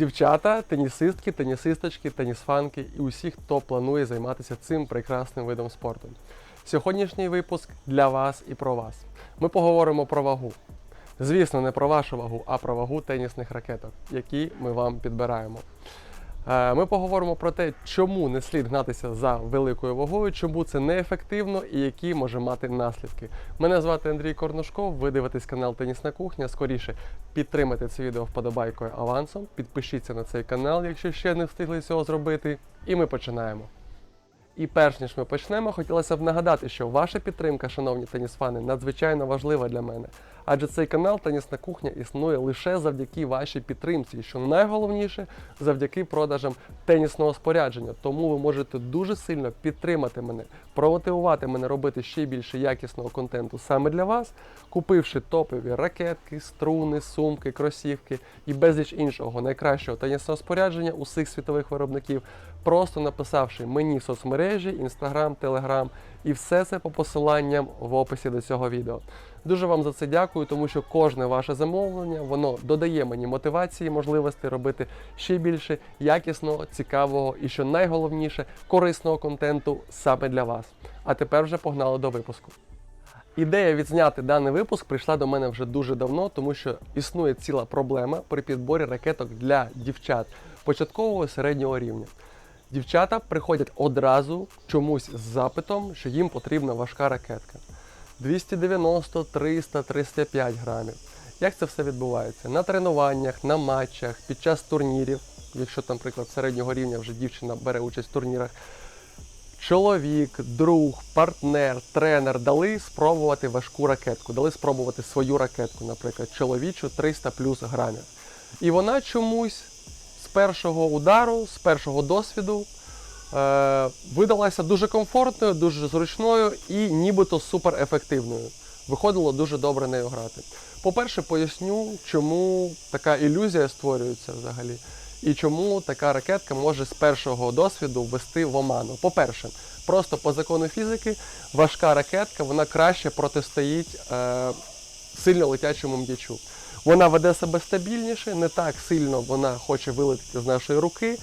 дівчата, тенісистки, тенісисточки, тенісфанки і усі, хто планує займатися цим прекрасним видом спорту. Сьогоднішній випуск для вас і про вас. Ми поговоримо про вагу. Звісно, не про вашу вагу, а про вагу тенісних ракеток, які ми вам підбираємо. Е, Ми поговоримо про те, чому не слід гнатися за великою вагою, чому це неефективно і які може мати наслідки. Мене звати Андрій Корнушков. Ви дивитесь канал Тенісна кухня. Скоріше підтримайте це відео вподобайкою авансом. Підпишіться на цей канал, якщо ще не встигли цього зробити. І ми починаємо. І перш ніж ми почнемо, хотілося б нагадати, що ваша підтримка, шановні тенісфани, надзвичайно важлива для мене. Адже цей канал Тенісна кухня існує лише завдяки вашій підтримці, і що найголовніше завдяки продажам тенісного спорядження. Тому ви можете дуже сильно підтримати мене, промотивувати мене робити ще більше якісного контенту саме для вас, купивши топові ракетки, струни, сумки, кросівки і безліч іншого найкращого тенісного спорядження усіх світових виробників, просто написавши мені соцмережі, інстаграм, телеграм, і все це по посиланням в описі до цього відео. Дуже вам за це дякую, тому що кожне ваше замовлення воно додає мені мотивації, можливості робити ще більше якісного, цікавого і що найголовніше корисного контенту саме для вас. А тепер вже погнали до випуску. Ідея відзняти даний випуск прийшла до мене вже дуже давно, тому що існує ціла проблема при підборі ракеток для дівчат початкового середнього рівня. Дівчата приходять одразу чомусь з запитом, що їм потрібна важка ракетка. 290, 300, 305 грамів. Як це все відбувається? На тренуваннях, на матчах, під час турнірів, якщо там, наприклад, середнього рівня вже дівчина бере участь в турнірах, чоловік, друг, партнер, тренер дали спробувати важку ракетку, дали спробувати свою ракетку, наприклад, чоловічу 300 плюс грамів. І вона чомусь першого удару, з першого досвіду е, видалася дуже комфортною, дуже зручною і нібито суперефективною. Виходило дуже добре нею грати. По-перше, поясню, чому така ілюзія створюється взагалі, і чому така ракетка може з першого досвіду ввести в оману. По-перше, просто по закону фізики важка ракетка вона краще протистоїть е, сильно летячому м'ячу. Вона веде себе стабільніше, не так сильно вона хоче вилетіти з нашої руки,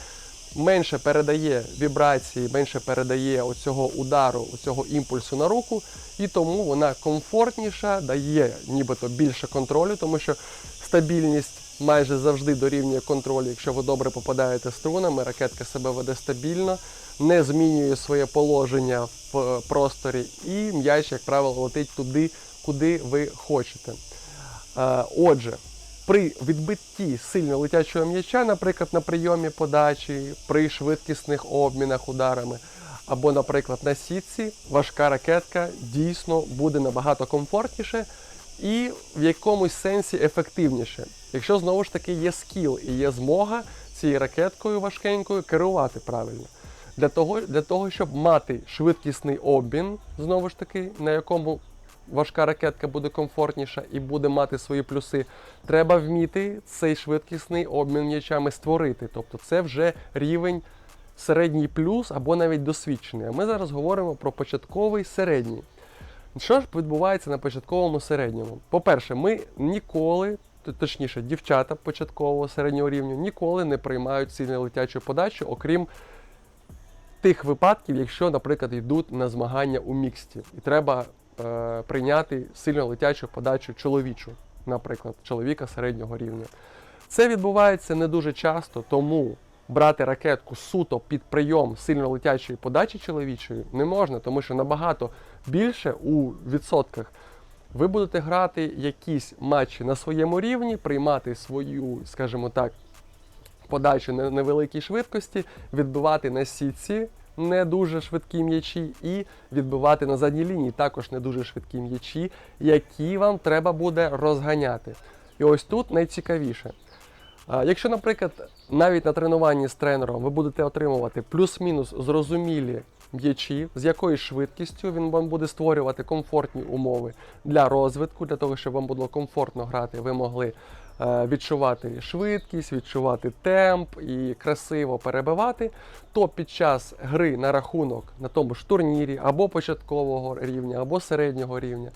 менше передає вібрації, менше передає оцього удару, оцього імпульсу на руку, і тому вона комфортніша, дає нібито більше контролю, тому що стабільність майже завжди дорівнює контролю. Якщо ви добре попадаєте струнами, ракетка себе веде стабільно, не змінює своє положення в е, просторі, і м'яч, як правило, летить туди, куди ви хочете. Е, Отже, при відбитті сильно летячого м'яча, наприклад, на прийомі подачі, при швидкісних обмінах ударами, або, наприклад, на сітці, важка ракетка дійсно буде набагато комфортніше і в якомусь сенсі ефективніше. Якщо знову ж таки є скіл і є змога цією ракеткою важкенькою керувати правильно. Для того, для того, щоб мати швидкісний обмін, знову ж таки, на якому важка ракетка буде комфортніша і буде мати свої плюси, треба вміти цей швидкісний обмін м'ячами створити. Тобто це вже рівень середній плюс або навіть досвідчений. А ми зараз говоримо про початковий середній. Що ж відбувається на початковому середньому? По-перше, ми ніколи, точніше, дівчата початкового середнього рівня ніколи не приймають сильно летячу подачу, окрім тих випадків, якщо, наприклад, йдуть на змагання у міксті, і треба е, прийняти сильно летячу подачу чоловічу, наприклад, чоловіка середнього рівня. Це відбувається не дуже часто, тому брати ракетку суто під прийом сильно летячої подачі чоловічої не можна, тому що набагато більше у відсотках ви будете грати якісь матчі на своєму рівні, приймати свою, скажімо так, подачу на невеликій швидкості, відбивати на сітці не дуже швидкі м'ячі, і відбивати на задній лінії також не дуже швидкі м'ячі, які вам треба буде розганяти. І ось тут найцікавіше. Якщо, наприклад, навіть на тренуванні з тренером ви будете отримувати плюс-мінус зрозумілі м'ячі, з якою швидкістю він вам буде створювати комфортні умови для розвитку, для того, щоб вам було комфортно грати, ви могли відчувати швидкість, відчувати темп і красиво перебивати, то під час гри на рахунок на тому ж турнірі або початкового рівня, або середнього рівня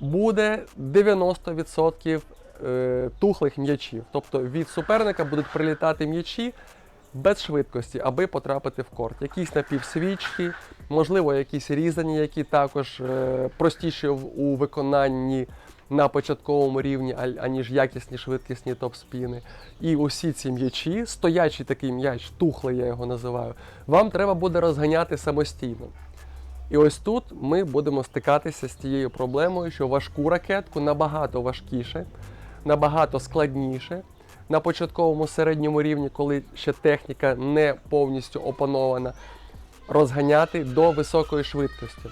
буде 90% е, тухлих м'ячів. Тобто від суперника будуть прилітати м'ячі без швидкості, аби потрапити в корт. Якісь напівсвічки, можливо, якісь різані, які також е, простіші у виконанні на початковому рівні, аніж якісні швидкісні топ-спіни. І усі ці м'ячі, стоячий такий м'яч, тухлий я його називаю, вам треба буде розганяти самостійно. І ось тут ми будемо стикатися з тією проблемою, що важку ракетку набагато важкіше, набагато складніше. На початковому середньому рівні, коли ще техніка не повністю опанована, розганяти до високої швидкості.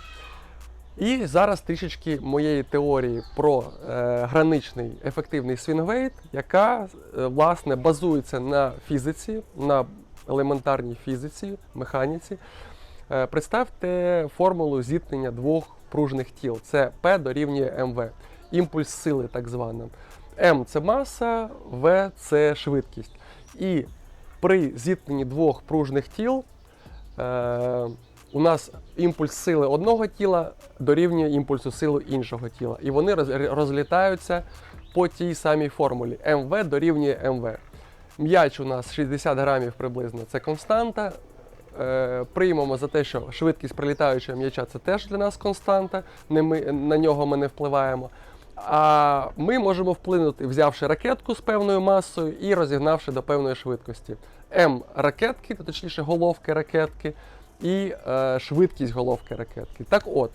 І зараз трішечки моєї теорії про е, граничний ефективний свінгвейт, яка е, власне базується на фізиці, на елементарній фізиці, механіці. Е, представте формулу зіткнення двох пружних тіл. Це P дорівнює МВ. Імпульс сили, так звана. М це маса, В це швидкість. І при зіткненні двох пружних тіл е, у нас імпульс сили одного тіла дорівнює імпульсу сили іншого тіла. І вони розлітаються по тій самій формулі. МВ дорівнює МВ. М'яч у нас 60 грамів приблизно це константа. Е, приймемо за те, що швидкість прилітаючого м'яча це теж для нас константа, не ми, на нього ми не впливаємо. А ми можемо вплинути, взявши ракетку з певною масою і розігнавши до певної швидкості. М ракетки, то точніше головки ракетки, і е, швидкість головки ракетки. Так от,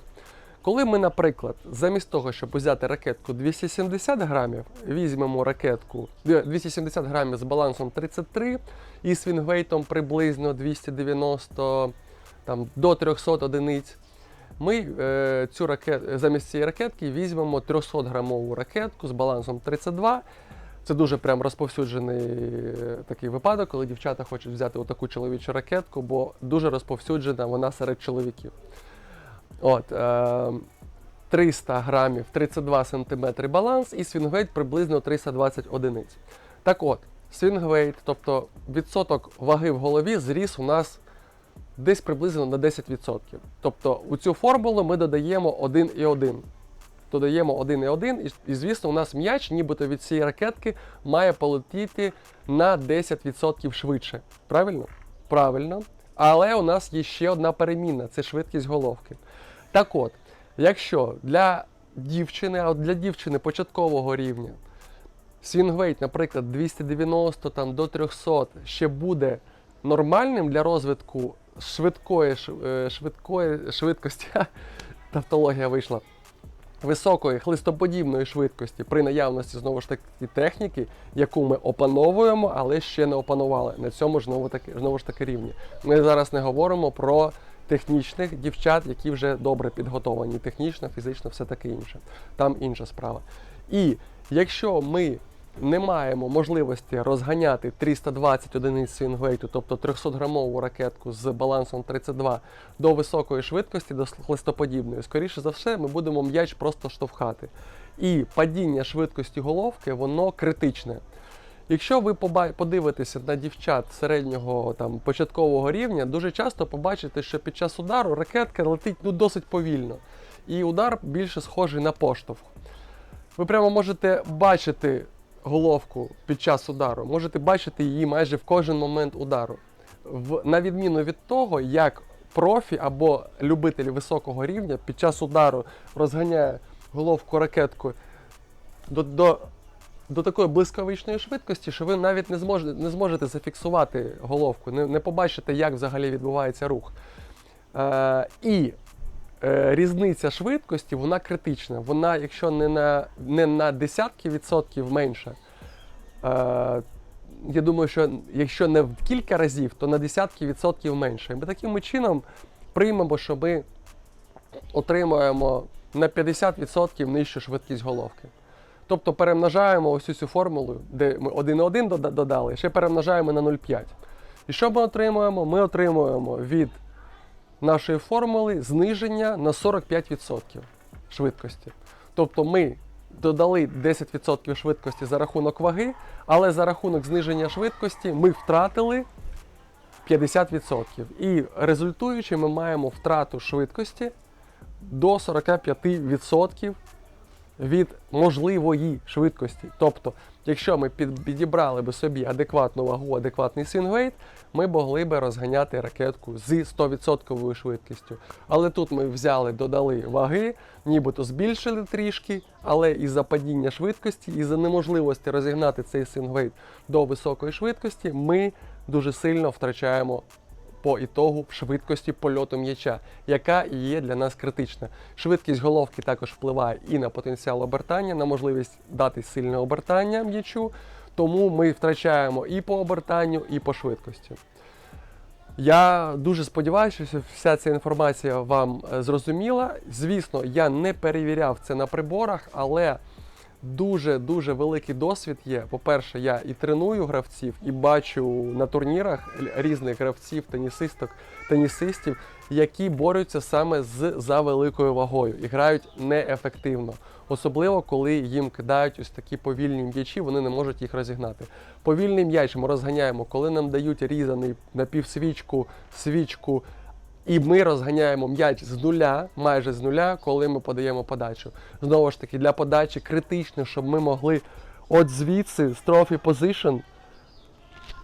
коли ми, наприклад, замість того, щоб взяти ракетку 270 грамів, візьмемо ракетку е, 270 грамів з балансом 33 і свінгвейтом приблизно 290 там, до 300 одиниць, ми е, цю ракет, замість цієї ракетки візьмемо 300 грамову ракетку з балансом 32. Це дуже прям розповсюджений е, такий випадок, коли дівчата хочуть взяти отаку чоловічу ракетку, бо дуже розповсюджена вона серед чоловіків. От, е, 300 грамів, 32 сантиметри баланс і свінгвейт приблизно 320 одиниць. Так от, свінгвейт, тобто відсоток ваги в голові зріс у нас десь приблизно на 10%. Тобто у цю формулу ми додаємо 1,1. Додаємо 1,1, і, і звісно, у нас м'яч, нібито від цієї ракетки, має полетіти на 10% швидше. Правильно? Правильно. Але у нас є ще одна перемінна це швидкість головки. Так от, якщо для дівчини, а для дівчини початкового рівня свінгвейт, наприклад, 290 там, до 300 ще буде нормальним для розвитку швидкої, е, швидкої швидкості, тавтологія вийшла, високої хлистоподібної швидкості при наявності знову ж таки техніки, яку ми опановуємо, але ще не опанували на цьому ж знову таки, знову ж таки рівні. Ми зараз не говоримо про технічних дівчат, які вже добре підготовані, технічно, фізично, все таке інше. Там інша справа. І якщо ми не маємо можливості розганяти 320 одиниць свінгвейту, тобто 300-грамову ракетку з балансом 32 до високої швидкості, до хлистоподібної, скоріше за все, ми будемо м'яч просто штовхати. І падіння швидкості головки, воно критичне. Якщо ви подивитеся на дівчат середнього там, початкового рівня, дуже часто побачите, що під час удару ракетка летить ну, досить повільно. І удар більше схожий на поштовх. Ви прямо можете бачити головку під час удару, можете бачити її майже в кожен момент удару. В, на відміну від того, як профі або любитель високого рівня під час удару розганяє головку ракетку до, до, до такої блискавичної швидкості, що ви навіть не зможете, не зможете зафіксувати головку, не, не побачите, як взагалі відбувається рух. Е, і різниця швидкості вона критична. Вона, якщо не на, не на десятки відсотків менша, е, я думаю, що якщо не в кілька разів, то на десятки відсотків менше. І ми таким чином приймемо, що ми отримуємо на 50% нижчу швидкість головки. Тобто перемножаємо ось цю формулу, де ми 1,1 додали, ще перемножаємо на 0,5. І що ми отримуємо? Ми отримуємо від нашої формули зниження на 45% швидкості. Тобто ми додали 10% швидкості за рахунок ваги, але за рахунок зниження швидкості ми втратили 50%. І результуючи, ми маємо втрату швидкості до 45% від можливої швидкості. Тобто, якщо ми підібрали би собі адекватну вагу, адекватний свінгвейт, ми могли би розганяти ракетку з 100% швидкістю. Але тут ми взяли, додали ваги, нібито збільшили трішки, але із-за падіння швидкості, із-за неможливості розігнати цей свінгвейт до високої швидкості, ми дуже сильно втрачаємо по ітогу швидкості польоту м'яча, яка є для нас критична. Швидкість головки також впливає і на потенціал обертання, на можливість дати сильне обертання м'ячу, тому ми втрачаємо і по обертанню, і по швидкості. Я дуже сподіваюся, що вся ця інформація вам е, зрозуміла. Звісно, я не перевіряв це на приборах, але дуже-дуже великий досвід є. По-перше, я і треную гравців, і бачу на турнірах різних гравців, тенісисток, тенісистів, які борються саме з за великою вагою і грають неефективно. Особливо, коли їм кидають ось такі повільні м'ячі, вони не можуть їх розігнати. Повільний м'яч ми розганяємо, коли нам дають різаний напівсвічку, свічку, і ми розганяємо м'яч з нуля, майже з нуля, коли ми подаємо подачу. Знову ж таки, для подачі критично, щоб ми могли от звідси з trophy position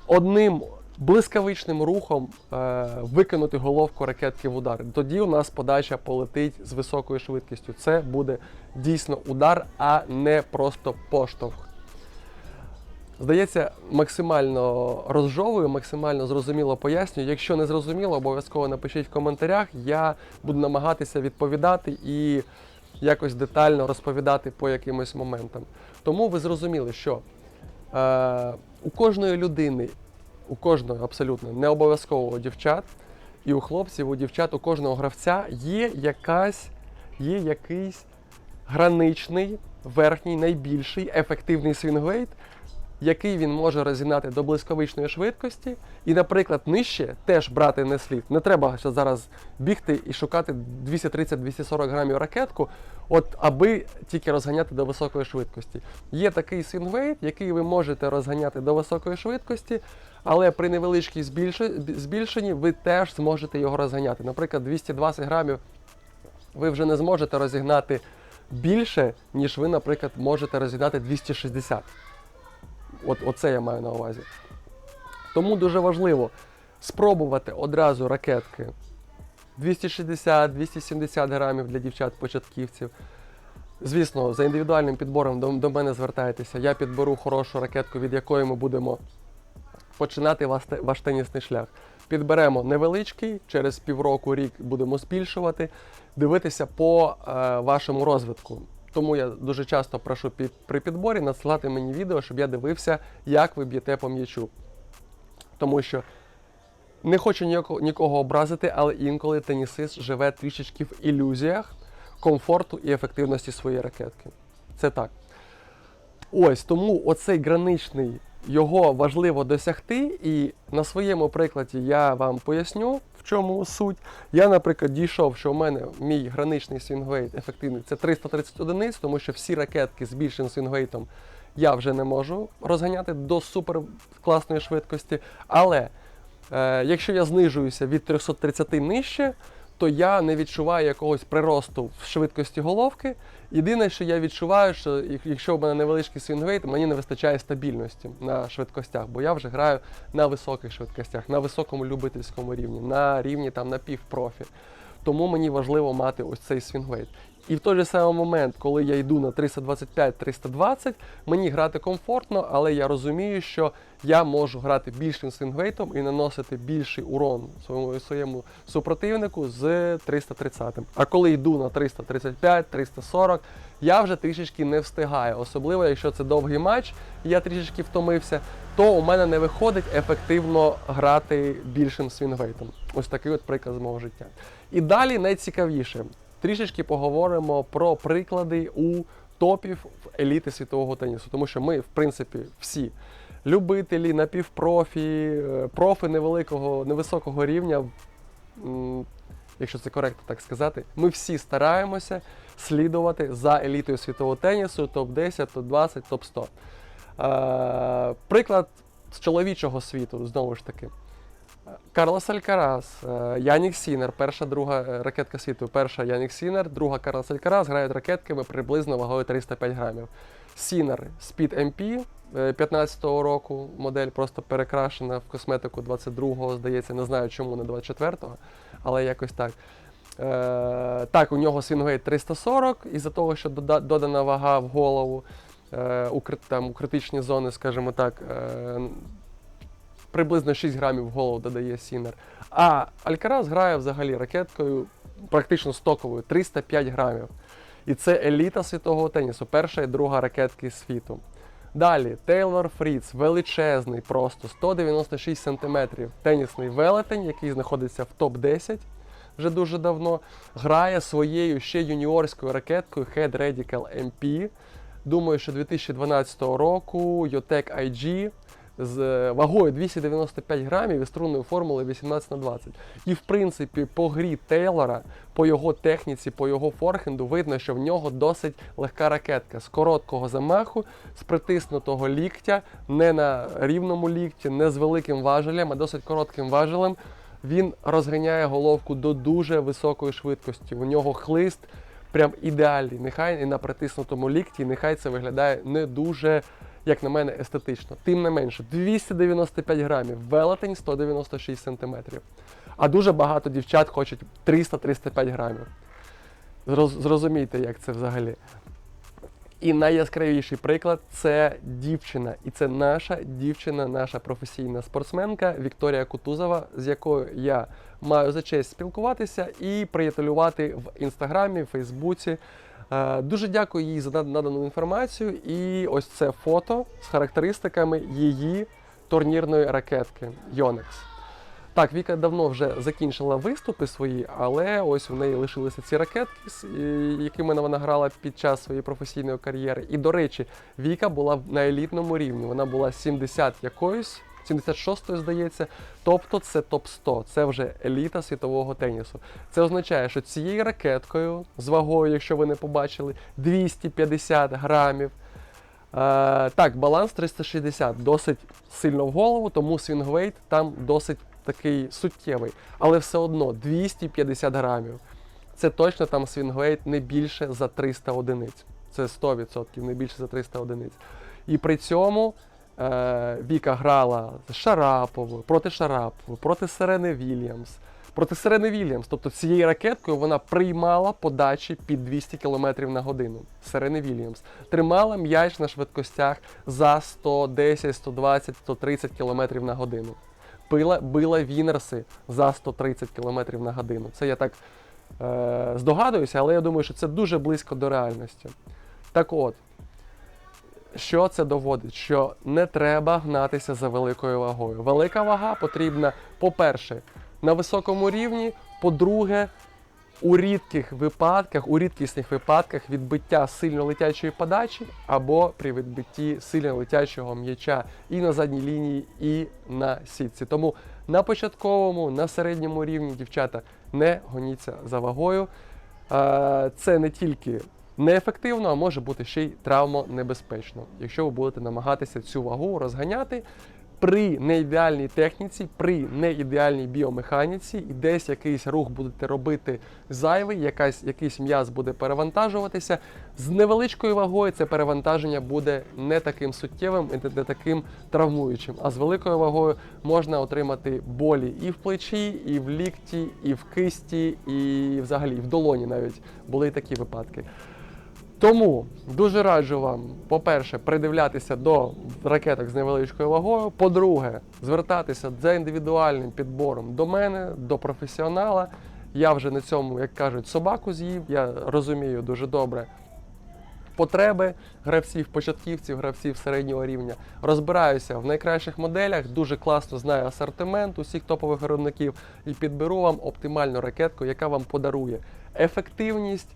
одним блискавичним рухом е, викинути головку ракетки в удар. Тоді у нас подача полетить з високою швидкістю. Це буде дійсно удар, а не просто поштовх. Здається, максимально розжовую, максимально зрозуміло пояснюю. Якщо не зрозуміло, обов'язково напишіть в коментарях. Я буду намагатися відповідати і якось детально розповідати по якимось моментам. Тому ви зрозуміли, що е, у кожної людини, у кожного абсолютно не обов'язково у дівчат, і у хлопців, у дівчат, у кожного гравця є якась, є якийсь граничний, верхній, найбільший ефективний свінгвейт, який він може розігнати до блисковичної швидкості, і, наприклад, нижче теж брати не слід. Не треба зараз бігти і шукати 230-240 грамів ракетку, от аби тільки розганяти до високої швидкості. Є такий свінгвейт, який ви можете розганяти до високої швидкості, але при невеличкій збільшенні ви теж зможете його розганяти. Наприклад, 220 грамів ви вже не зможете розігнати більше, ніж ви, наприклад, можете розігнати 260. От, оце я маю на увазі. Тому дуже важливо спробувати одразу ракетки 260-270 грамів для дівчат-початківців. Звісно, за індивідуальним підбором до, до мене звертайтеся. Я підберу хорошу ракетку, від якої ми будемо починати ваш, ваш тенісний шлях. Підберемо невеличкий, через півроку рік будемо збільшувати, дивитися по е, вашому розвитку. Тому я дуже часто прошу при підборі надсилати мені відео, щоб я дивився, як ви б'єте по м'ячу. Тому що не хочу нікого образити, але інколи тенісист живе трішечки в ілюзіях комфорту і ефективності своєї ракетки. Це так. Ось тому оцей граничний його важливо досягти, і на своєму прикладі я вам поясню, в чому суть. Я, наприклад, дійшов, що у мене мій граничний свінгвейт ефективний це 330 одиниць, тому що всі ракетки з більшим свінгвейтом я вже не можу розганяти до супер класної швидкості. Але е, якщо я знижуюся від 330 нижче, то я не відчуваю якогось приросту в швидкості головки. Єдине, що я відчуваю, що якщо в мене невеличкий свінгвейт, мені не вистачає стабільності на швидкостях, бо я вже граю на високих швидкостях, на високому любительському рівні, на рівні там напівпрофі. Тому мені важливо мати ось цей свінгвейт. І в той же самий момент, коли я йду на 325-320, мені грати комфортно, але я розумію, що я можу грати більшим свінгвейтом і наносити більший урон своєму, своєму супротивнику з 330. А коли йду на 335-340, я вже трішечки не встигаю. Особливо, якщо це довгий матч, і я трішечки втомився, то у мене не виходить ефективно грати більшим свінгвейтом. Ось такий от приклад мого життя. І далі найцікавіше. Трішечки поговоримо про приклади у топів еліти світового тенісу, тому що ми, в принципі, всі любителі, напівпрофі, е, профи невеликого, невисокого рівня, якщо це коректно так сказати, ми всі стараємося слідувати за елітою світового тенісу, топ-10, топ-20, топ-100. Е, приклад з чоловічого світу, знову ж таки. Карлос Алькарас, е, Янік Сінер, перша, друга е, ракетка світу. Перша Янік Сінер, друга Карлос Алькарас грають ракетками приблизно вагою 305 грамів. Сінер Speed MP 15-го року модель просто перекрашена в косметику 22-го, здається, не знаю чому не 24-го, але якось так. Е, так, у нього свінгвейт 340, із-за того, що додана вага в голову е, у, там, у критичні зони, скажімо так, е, приблизно 6 грамів в голову додає Сінер. А Алькарас грає взагалі ракеткою практично стоковою 305 грамів. І це еліта світового тенісу, перша і друга ракетки світу. Далі Тейлор Фріц, величезний, просто 196 см, тенісний велетень, який знаходиться в топ-10 вже дуже давно, грає своєю ще юніорською ракеткою Head Radical MP. Думаю, що 2012 року Yotec IG з е, вагою 295 грамів і струнною формулою 18 на 20. І в принципі, по грі Тейлора, по його техніці, по його форхенду, видно, що в нього досить легка ракетка з короткого замаху, з притиснутого ліктя, не на рівному лікті, не з великим важелем, а досить коротким важелем. Він розганяє головку до дуже високої швидкості. У нього хлист прям ідеальний. Нехай і на притиснутому лікті, нехай це виглядає не дуже, як на мене, естетично. Тим не менше, 295 грамів, велетень 196 сантиметрів. А дуже багато дівчат хочуть 300-305 грамів. Зроз- Зрозумійте, як це взагалі. І найяскравіший приклад це дівчина. І це наша дівчина, наша професійна спортсменка Вікторія Кутузова, з якою я маю за честь спілкуватися і приятелювати в інстаграмі, Фейсбуці. Е, Дуже дякую їй за надану інформацію. І ось це фото з характеристиками її турнірної ракетки Yonex. Так, Віка давно вже закінчила виступи свої, але ось в неї лишилися ці ракетки, якими вона грала під час своєї професійної кар'єри. І до речі, Віка була на елітному рівні. Вона була 70 якоюсь, 76 здається. Тобто це топ-100, це вже еліта світового тенісу. Це означає, що цією ракеткою з вагою, якщо ви не побачили, 250 грамів. Е, так, баланс 360 досить сильно в голову, тому свінгвейт там досить такий суттєвий. Але все одно 250 грамів. Це точно там свінгвейт не більше за 300 одиниць. Це 100% не більше за 300 одиниць. І при цьому Віка грала з Шараповою, проти Шарапової, проти Сирени Вільямс. Проти Сирени Вільямс, тобто цією ракеткою вона приймала подачі під 200 км на годину. Сирени Вільямс тримала м'яч на швидкостях за 110, 120, 130 км на годину. Била, била Вінерси за 130 км на годину. Це я так е, здогадуюся, але я думаю, що це дуже близько до реальності. Так от, що це доводить? Що не треба гнатися за великою вагою. Велика вага потрібна, по-перше, на високому рівні, по-друге, у рідких випадках, у рідкісних випадках відбиття сильно летячої подачі або при відбитті сильно летячого м'яча і на задній лінії, і на сітці. Тому на початковому, на середньому рівні дівчата не гоніться за вагою. Це не тільки неефективно, а може бути ще й травмонебезпечно, якщо ви будете намагатися цю вагу розганяти при неідеальній техніці, при неідеальній біомеханіці, і десь якийсь рух будете робити зайвий, якась, якийсь м'яз буде перевантажуватися. З невеличкою вагою це перевантаження буде не таким суттєвим і не таким травмуючим. А з великою вагою можна отримати болі і в плечі, і в лікті, і в кисті, і взагалі в долоні навіть були і такі випадки. Тому дуже раджу вам, по-перше, придивлятися до ракеток з невеличкою вагою. По-друге, звертатися за індивідуальним підбором до мене, до професіонала. Я вже на цьому, як кажуть, собаку з'їв. Я розумію дуже добре потреби гравців, початківців, гравців середнього рівня. Розбираюся в найкращих моделях, дуже класно знаю асортимент усіх топових виробників і підберу вам оптимальну ракетку, яка вам подарує ефективність,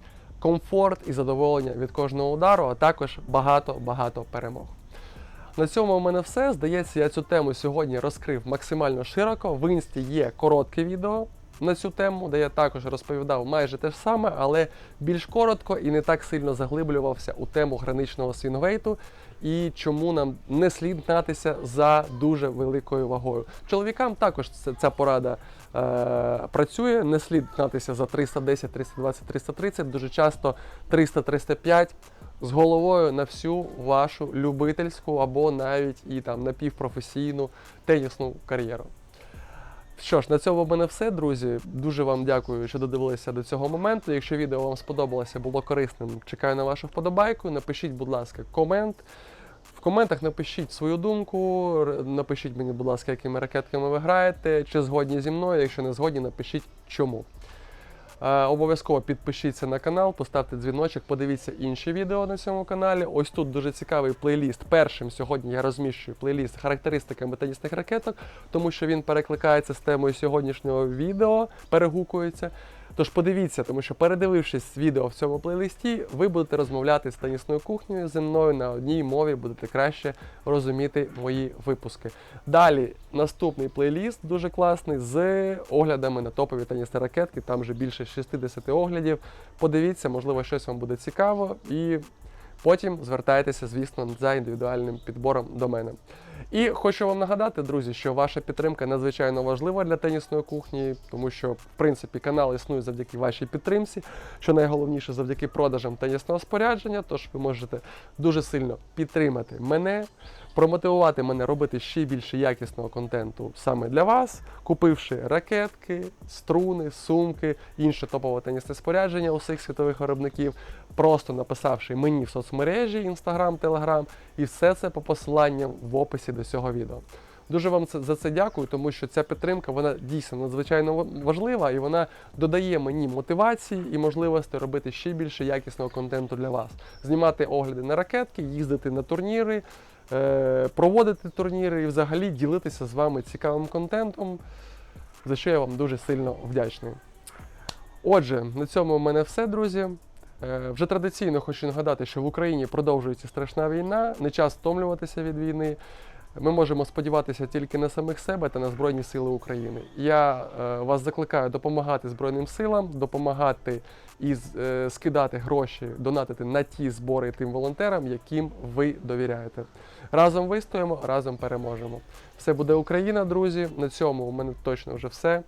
комфорт і задоволення від кожного удару, а також багато-багато перемог. На цьому у мене все. Здається, я цю тему сьогодні розкрив максимально широко. В інсті є коротке відео на цю тему, де я також розповідав майже те ж саме, але більш коротко і не так сильно заглиблювався у тему граничного свінгвейту і чому нам не слід гнатися за дуже великою вагою. Чоловікам також ця порада працює. Не слід гнатися за 310, 320, 330, дуже часто 300-305 з головою на всю вашу любительську або навіть і там напівпрофесійну тенісну кар'єру. Що ж, на цьому в мене все, друзі. Дуже вам дякую, що додивилися до цього моменту. Якщо відео вам сподобалося, було корисним, чекаю на вашу вподобайку. Напишіть, будь ласка, комент. В коментах напишіть свою думку, напишіть мені, будь ласка, якими ракетками ви граєте, чи згодні зі мною. Якщо не згодні, напишіть чому. Е, Обов'язково підпишіться на канал, поставте дзвіночок, подивіться інші відео на цьому каналі. Ось тут дуже цікавий плейліст. Першим сьогодні я розміщую плейліст характеристиками тенісних ракеток, тому що він перекликається з темою сьогоднішнього відео, перегукується. Тож подивіться, тому що передивившись відео в цьому плейлисті, ви будете розмовляти з тенісною кухнею зі мною на одній мові, будете краще розуміти мої випуски. Далі наступний плейліст дуже класний з оглядами на топові тенісні ракетки. Там вже більше 60 оглядів. Подивіться, можливо, щось вам буде цікаво, і потім звертайтеся, звісно, за індивідуальним підбором до мене. І хочу вам нагадати, друзі, що ваша підтримка надзвичайно важлива для тенісної кухні, тому що, в принципі, канал існує завдяки вашій підтримці, що найголовніше завдяки продажам тенісного спорядження. Тож ви можете дуже сильно підтримати мене, промотивувати мене робити ще більше якісного контенту саме для вас, купивши ракетки, струни, сумки, інше топове тенісне спорядження усіх світових виробників, просто написавши мені в соцмережі Instagram, Telegram, і все це по посиланням в описі до цього відео. Дуже вам за це дякую, тому що ця підтримка вона дійсно надзвичайно важлива і вона додає мені мотивації і можливості робити ще більше якісного контенту для вас. Знімати огляди на ракетки, їздити на турніри, е, проводити турніри і взагалі ділитися з вами цікавим контентом, за що я вам дуже сильно вдячний. Отже, на цьому в мене все, друзі. Е, Вже традиційно хочу нагадати, що в Україні продовжується страшна війна, не час втомлюватися від війни. Ми можемо сподіватися тільки на самих себе та на Збройні Сили України. Я е, вас закликаю допомагати Збройним силам, допомагати і е, скидати гроші, донатити на ті збори тим волонтерам, яким ви довіряєте. Разом вистоїмо, разом переможемо. Все буде Україна, друзі. На цьому у мене точно вже все.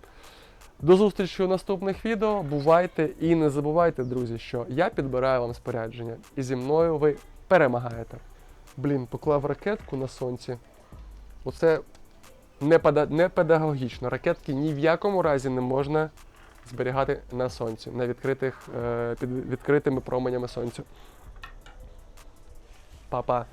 До зустрічі у наступних відео. Бувайте і не забувайте, друзі, що я підбираю вам спорядження, і зі мною ви перемагаєте. Блін, поклав ракетку на сонці. Оце не, педа- не педагогічно. Ракетки ні в якому разі не можна зберігати на сонці, на відкритих, е, під відкритими променями сонця. Па-па.